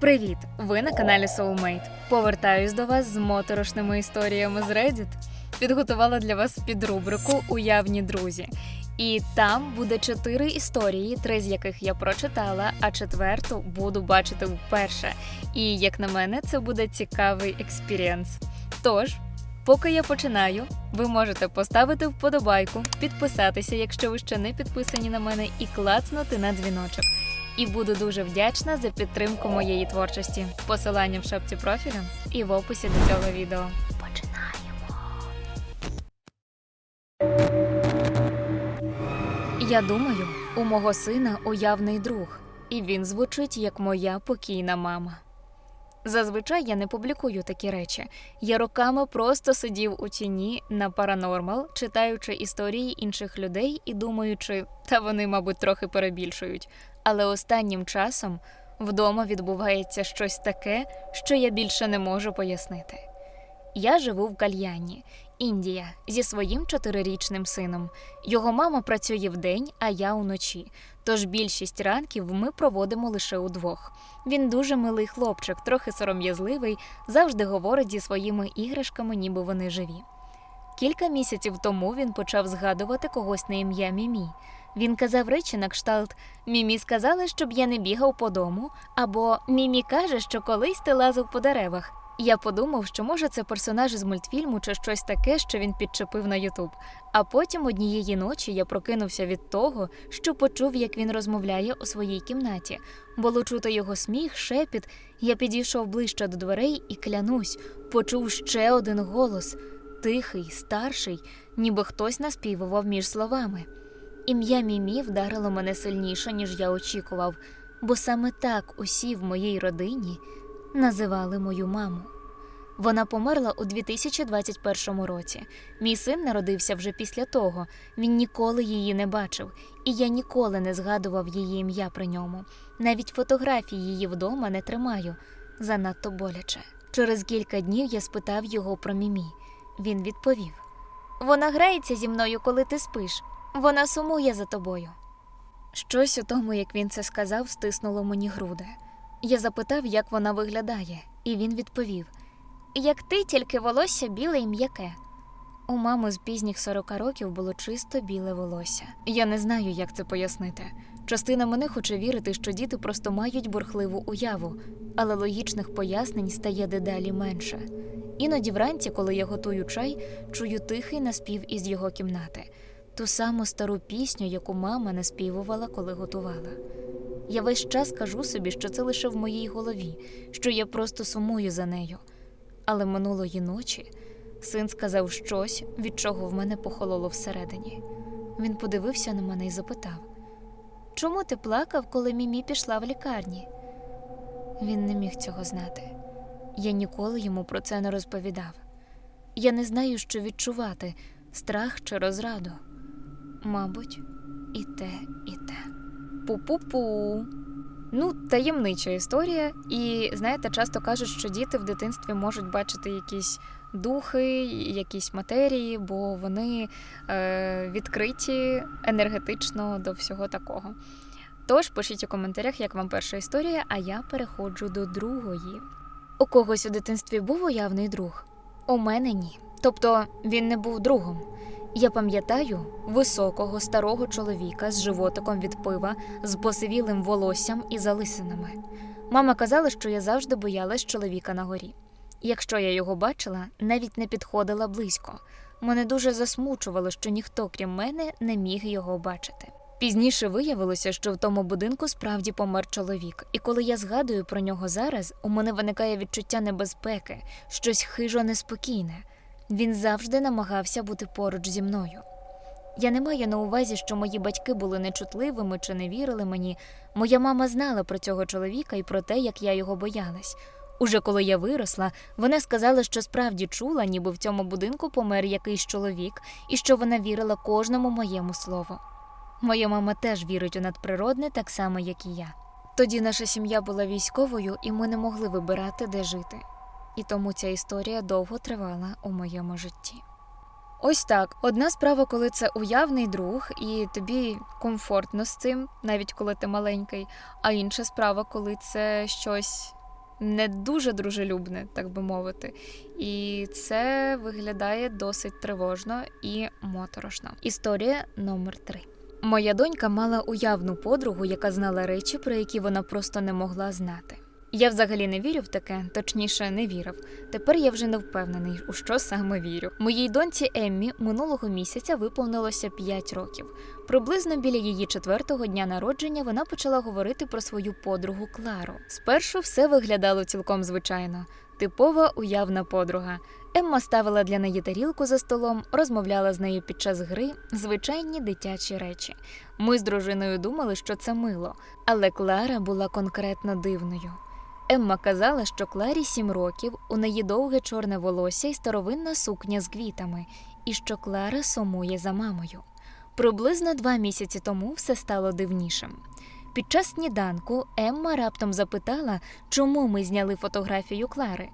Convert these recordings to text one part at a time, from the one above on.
Привіт! Ви на каналі Soulmate. Повертаюсь до вас з моторошними історіями з Reddit. Підготувала для вас підрубрику Уявні друзі. І там буде чотири історії, три з яких я прочитала, а четверту буду бачити вперше. І як на мене, це буде цікавий експірієнс. Тож, поки я починаю, ви можете поставити вподобайку, підписатися, якщо ви ще не підписані на мене, і клацнути на дзвіночок. І буду дуже вдячна за підтримку моєї творчості. Посилання в шапці профілю і в описі до цього відео. Починаємо. Я думаю, у мого сина уявний друг, і він звучить як моя покійна мама. Зазвичай я не публікую такі речі. Я роками просто сидів у тіні на паранормал, читаючи історії інших людей і думаючи, та вони, мабуть, трохи перебільшують. Але останнім часом вдома відбувається щось таке, що я більше не можу пояснити. Я живу в Кальяні, Індія, зі своїм чотирирічним сином. Його мама працює вдень, а я уночі. Тож більшість ранків ми проводимо лише удвох. Він дуже милий хлопчик, трохи сором'язливий, завжди говорить зі своїми іграшками, ніби вони живі. Кілька місяців тому він почав згадувати когось на ім'я Мімі. Він казав речі на кшталт Мімі сказала, щоб я не бігав по дому, або Мімі каже, що колись ти лазив по деревах. Я подумав, що може це персонаж із мультфільму чи щось таке, що він підчепив на Ютуб. А потім однієї ночі я прокинувся від того, що почув, як він розмовляє у своїй кімнаті. Було чути його сміх, шепіт. Я підійшов ближче до дверей і клянусь, почув ще один голос тихий, старший, ніби хтось наспівував між словами. Ім'я Мімі вдарило мене сильніше, ніж я очікував, бо саме так усі в моїй родині називали мою маму. Вона померла у 2021 році. Мій син народився вже після того. Він ніколи її не бачив, і я ніколи не згадував її ім'я при ньому. Навіть фотографії її вдома не тримаю. Занадто боляче. Через кілька днів я спитав його про Мімі. Він відповів: Вона грається зі мною, коли ти спиш. Вона сумує за тобою. Щось у тому, як він це сказав, стиснуло мені груди. Я запитав, як вона виглядає, і він відповів: Як ти, тільки волосся біле і м'яке. У мами з пізніх 40 років було чисто біле волосся. Я не знаю, як це пояснити. Частина мене хоче вірити, що діти просто мають бурхливу уяву, але логічних пояснень стає дедалі менше. Іноді вранці, коли я готую чай, чую тихий наспів із його кімнати, ту саму стару пісню, яку мама наспівувала, коли готувала. Я весь час кажу собі, що це лише в моїй голові, що я просто сумую за нею. Але минулої ночі син сказав щось, від чого в мене похололо всередині. Він подивився на мене і запитав: Чому ти плакав, коли Мімі пішла в лікарні? Він не міг цього знати. Я ніколи йому про це не розповідав. Я не знаю, що відчувати страх чи розраду. Мабуть, і те, і те. Пу-пу-пу. Ну, таємнича історія. І знаєте, часто кажуть, що діти в дитинстві можуть бачити якісь духи, якісь матерії, бо вони е, відкриті енергетично до всього такого. Тож пишіть у коментарях, як вам перша історія, а я переходжу до другої. У когось у дитинстві був уявний друг? У мене ні. Тобто він не був другом. Я пам'ятаю високого старого чоловіка з животиком від пива, з посивілим волоссям і залисинами. Мама казала, що я завжди боялась чоловіка на горі. Якщо я його бачила, навіть не підходила близько. Мене дуже засмучувало, що ніхто, крім мене, не міг його бачити. Пізніше виявилося, що в тому будинку справді помер чоловік, і коли я згадую про нього зараз, у мене виникає відчуття небезпеки, щось хижо неспокійне. Він завжди намагався бути поруч зі мною. Я не маю на увазі, що мої батьки були нечутливими чи не вірили мені. Моя мама знала про цього чоловіка і про те, як я його боялась. Уже коли я виросла, вона сказала, що справді чула, ніби в цьому будинку помер якийсь чоловік, і що вона вірила кожному моєму слову. Моя мама теж вірить у надприродне, так само, як і я. Тоді наша сім'я була військовою, і ми не могли вибирати, де жити. І тому ця історія довго тривала у моєму житті. Ось так. Одна справа, коли це уявний друг, і тобі комфортно з цим, навіть коли ти маленький, а інша справа, коли це щось не дуже дружелюбне, так би мовити. І це виглядає досить тривожно і моторошно. Історія номер 3 Моя донька мала уявну подругу, яка знала речі, про які вона просто не могла знати. Я взагалі не вірю в таке, точніше, не вірив. Тепер я вже не впевнений, у що саме вірю. Моїй доньці Еммі минулого місяця виповнилося 5 років. Приблизно біля її четвертого дня народження вона почала говорити про свою подругу Клару. Спершу все виглядало цілком звичайно. Типова уявна подруга. Емма ставила для неї тарілку за столом, розмовляла з нею під час гри, звичайні дитячі речі. Ми з дружиною думали, що це мило, але Клара була конкретно дивною. Емма казала, що Кларі сім років, у неї довге чорне волосся і старовинна сукня з квітами, і що Клара сумує за мамою. Приблизно два місяці тому все стало дивнішим. Під час сніданку Емма раптом запитала, чому ми зняли фотографію Клари.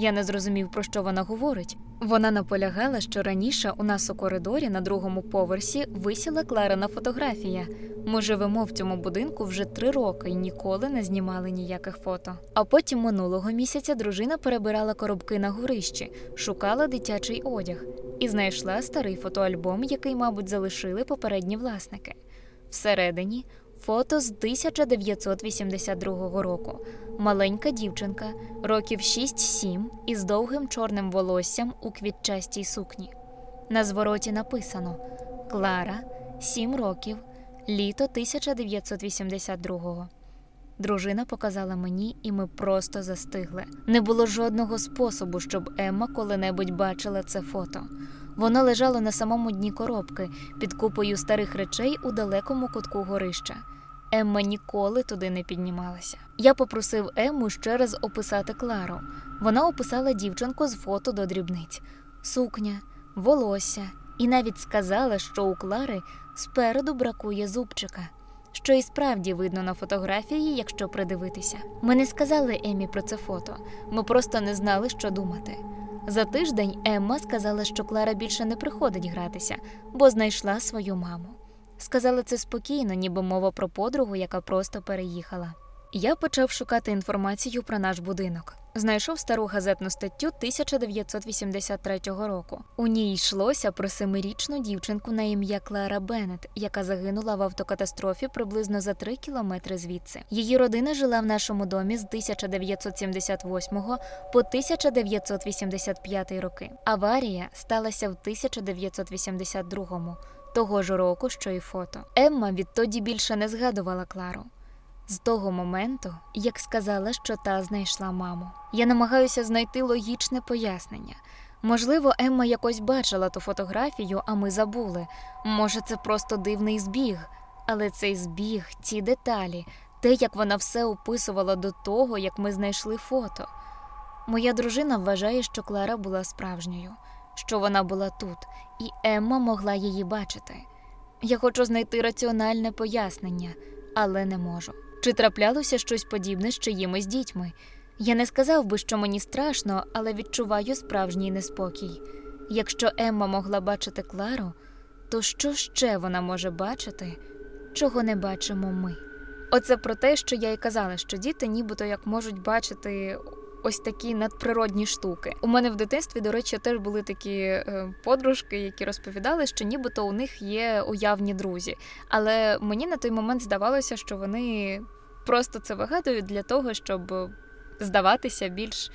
Я не зрозумів, про що вона говорить. Вона наполягала, що раніше у нас у коридорі на другому поверсі висіла Кларина фотографія. Ми живемо в цьому будинку вже три роки і ніколи не знімали ніяких фото. А потім минулого місяця дружина перебирала коробки на горищі, шукала дитячий одяг і знайшла старий фотоальбом, який, мабуть, залишили попередні власники. Всередині фото з 1982 року. Маленька дівчинка, років 6-7, із довгим чорним волоссям у квітчастій сукні. На звороті написано Клара, 7 років, літо 1982-го. Дружина показала мені, і ми просто застигли. Не було жодного способу, щоб Емма коли-небудь бачила це фото. Воно лежало на самому дні коробки під купою старих речей у далекому кутку горища. Емма ніколи туди не піднімалася. Я попросив Емму ще раз описати Клару. Вона описала дівчинку з фото до дрібниць: сукня, волосся, і навіть сказала, що у Клари спереду бракує зубчика. Що і справді видно на фотографії, якщо придивитися. Ми не сказали Еммі про це фото, ми просто не знали, що думати. За тиждень Емма сказала, що Клара більше не приходить гратися, бо знайшла свою маму. Сказала це спокійно, ніби мова про подругу, яка просто переїхала. Я почав шукати інформацію про наш будинок. Знайшов стару газетну статтю 1983 року. У ній йшлося про семирічну дівчинку на ім'я Клара Беннет, яка загинула в автокатастрофі приблизно за три кілометри звідси. Її родина жила в нашому домі з 1978 по 1985 роки. Аварія сталася в 1982 того ж року, що і фото. Емма відтоді більше не згадувала Клару. З того моменту, як сказала, що та знайшла маму. Я намагаюся знайти логічне пояснення. Можливо, Емма якось бачила ту фотографію, а ми забули. Може, це просто дивний збіг, але цей збіг, ці деталі, те, як вона все описувала до того, як ми знайшли фото. Моя дружина вважає, що Клара була справжньою, що вона була тут, і Емма могла її бачити. Я хочу знайти раціональне пояснення, але не можу. Чи траплялося щось подібне з чиїмись дітьми? Я не сказав би, що мені страшно, але відчуваю справжній неспокій. Якщо Емма могла бачити Клару, то що ще вона може бачити, чого не бачимо ми? Оце про те, що я й казала, що діти нібито як можуть бачити ось такі надприродні штуки. У мене в дитинстві, до речі, теж були такі е, подружки, які розповідали, що нібито у них є уявні друзі. Але мені на той момент здавалося, що вони просто це вигадують для того, щоб здаватися більш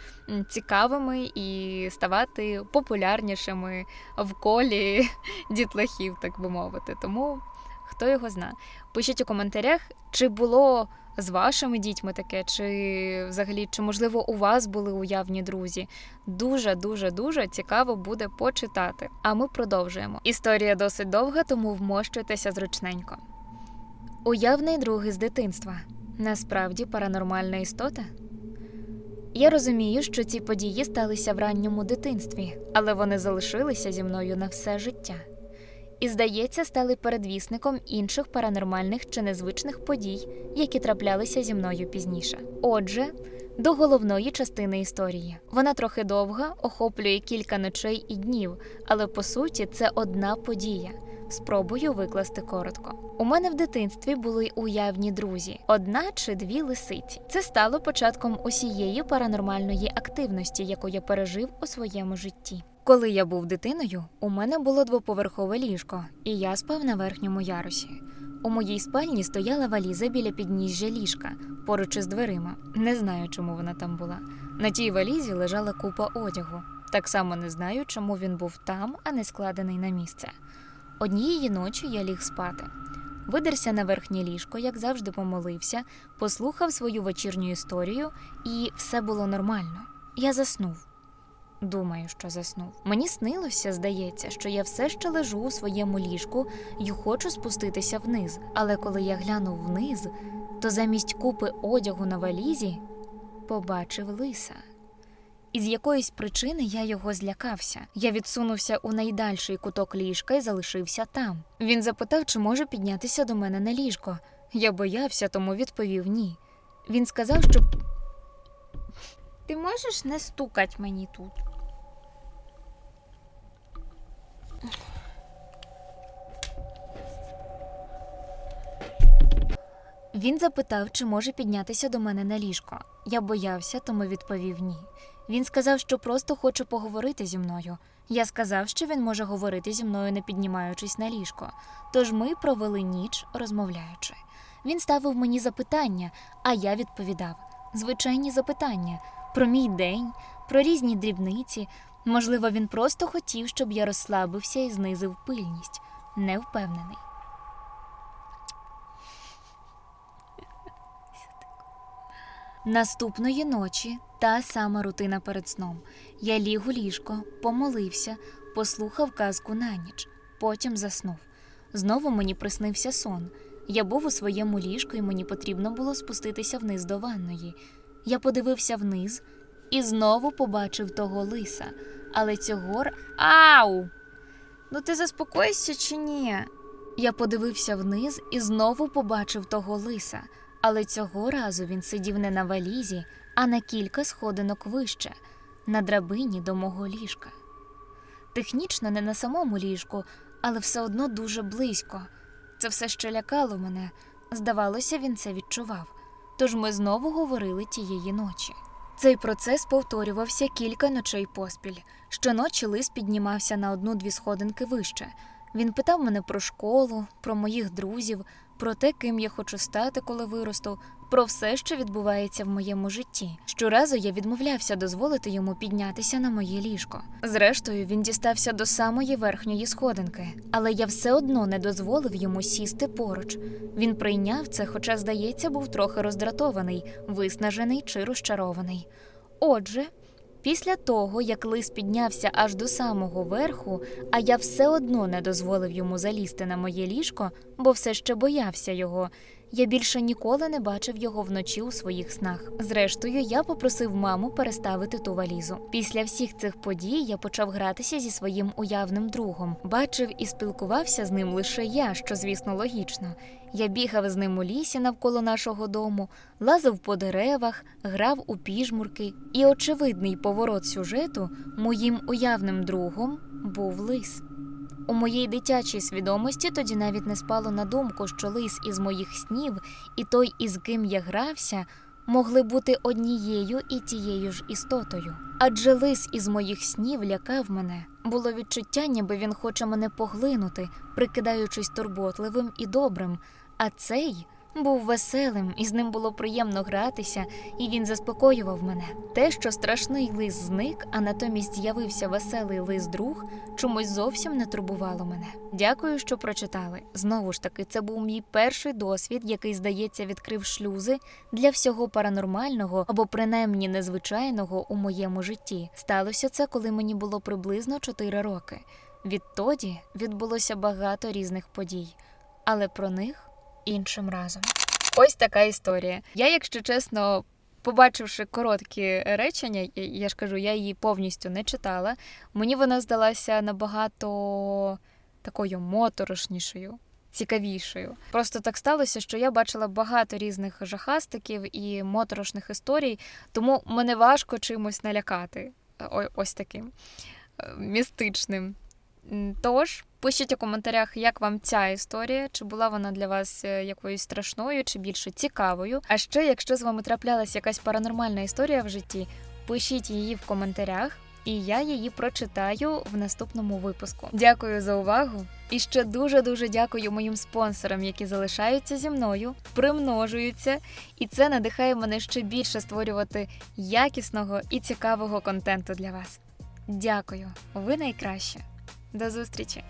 цікавими і ставати популярнішими в колі дітлахів, так би мовити. Тому хто його зна. Пишіть у коментарях, чи було з вашими дітьми таке, чи взагалі, чи можливо у вас були уявні друзі. Дуже дуже дуже цікаво буде почитати. А ми продовжуємо. Історія досить довга, тому вмощуйтеся зручненько. Уявний друг із дитинства. Насправді паранормальна істота. Я розумію, що ці події сталися в ранньому дитинстві, але вони залишилися зі мною на все життя. І, здається, стали передвісником інших паранормальних чи незвичних подій, які траплялися зі мною пізніше. Отже, до головної частини історії. Вона трохи довга, охоплює кілька ночей і днів, але по суті це одна подія. Спробую викласти коротко. У мене в дитинстві були уявні друзі, одна чи дві лисиці. Це стало початком усієї паранормальної активності, яку я пережив у своєму житті. Коли я був дитиною, у мене було двоповерхове ліжко, і я спав на верхньому ярусі. У моїй спальні стояла валіза біля підніжжя ліжка, поруч із дверима. Не знаю, чому вона там була. На тій валізі лежала купа одягу. Так само не знаю, чому він був там, а не складений на місце. Однієї ночі я ліг спати. Видерся на верхнє ліжко, як завжди помолився, послухав свою вечірню історію, і все було нормально. Я заснув. Думаю, що заснув. Мені снилося, здається, що я все ще лежу у своєму ліжку і хочу спуститися вниз. Але коли я глянув вниз, то замість купи одягу на валізі побачив лиса. Із якоїсь причини я його злякався. Я відсунувся у найдальший куток ліжка і залишився там. Він запитав, чи може піднятися до мене на ліжко. Я боявся, тому відповів ні. Він сказав, що ти можеш не стукать мені тут. Він запитав, чи може піднятися до мене на ліжко. Я боявся, тому відповів ні. Він сказав, що просто хоче поговорити зі мною. Я сказав, що він може говорити зі мною, не піднімаючись на ліжко. Тож ми провели ніч, розмовляючи. Він ставив мені запитання, а я відповідав: звичайні запитання про мій день, про різні дрібниці. Можливо, він просто хотів, щоб я розслабився і знизив пильність. Не впевнений. Наступної ночі та сама рутина перед сном. Я ліг у ліжко, помолився, послухав казку на ніч, потім заснув. Знову мені приснився сон. Я був у своєму ліжку, і мені потрібно було спуститися вниз до ванної. Я подивився вниз і знову побачив того лиса. Але цього р- Ау! Ну ти заспокоїшся чи ні? Я подивився вниз і знову побачив того лиса, але цього разу він сидів не на валізі, а на кілька сходинок вище, на драбині до мого ліжка. Технічно не на самому ліжку, але все одно дуже близько. Це все ще лякало мене. Здавалося, він це відчував. Тож ми знову говорили тієї ночі. Цей процес повторювався кілька ночей поспіль. Щоночі лис піднімався на одну-дві сходинки вище. Він питав мене про школу, про моїх друзів, про те, ким я хочу стати, коли виросту, про все, що відбувається в моєму житті. Щоразу я відмовлявся дозволити йому піднятися на моє ліжко. Зрештою, він дістався до самої верхньої сходинки, але я все одно не дозволив йому сісти поруч. Він прийняв це, хоча, здається, був трохи роздратований, виснажений чи розчарований. Отже, Після того, як лис піднявся аж до самого верху, а я все одно не дозволив йому залізти на моє ліжко, бо все ще боявся його. Я більше ніколи не бачив його вночі у своїх снах. Зрештою, я попросив маму переставити ту валізу. Після всіх цих подій я почав гратися зі своїм уявним другом. Бачив і спілкувався з ним лише я, що, звісно, логічно. Я бігав з ним у лісі навколо нашого дому, лазив по деревах, грав у піжмурки, і очевидний поворот сюжету моїм уявним другом був лис. У моїй дитячій свідомості тоді навіть не спало на думку, що лис із моїх снів і той, із ким я грався, могли бути однією і тією ж істотою. Адже лис із моїх снів лякав мене. Було відчуття, ніби він хоче мене поглинути, прикидаючись турботливим і добрим. А цей був веселим, і з ним було приємно гратися, і він заспокоював мене. Те, що страшний лис зник, а натомість з'явився веселий лис друг, чомусь зовсім не турбувало мене. Дякую, що прочитали. Знову ж таки, це був мій перший досвід, який, здається, відкрив шлюзи для всього паранормального або принаймні незвичайного у моєму житті. Сталося це, коли мені було приблизно 4 роки. Відтоді відбулося багато різних подій, але про них іншим разом. Ось така історія. Я, якщо чесно, побачивши короткі речення, я- ж кажу, я її повністю не читала. Мені вона здалася набагато такою моторошнішою. цікавішою. Просто так сталося, що я бачила багато різних жахастиків і моторошних історій, тому мене важко чимось налякати. Ось таким е, містичним. Тож, пишіть у коментарях, як вам ця історія, чи була вона для вас е, якоюсь страшною, чи більше цікавою. А ще, якщо з вами траплялась якась паранормальна історія в житті, пишіть її в коментарях, і я її прочитаю в наступному випуску. Дякую за увагу! І ще дуже дуже дякую моїм спонсорам, які залишаються зі мною, примножуються, і це надихає мене ще більше створювати якісного і цікавого контенту для вас. Дякую, ви найкраще. До зустрічі!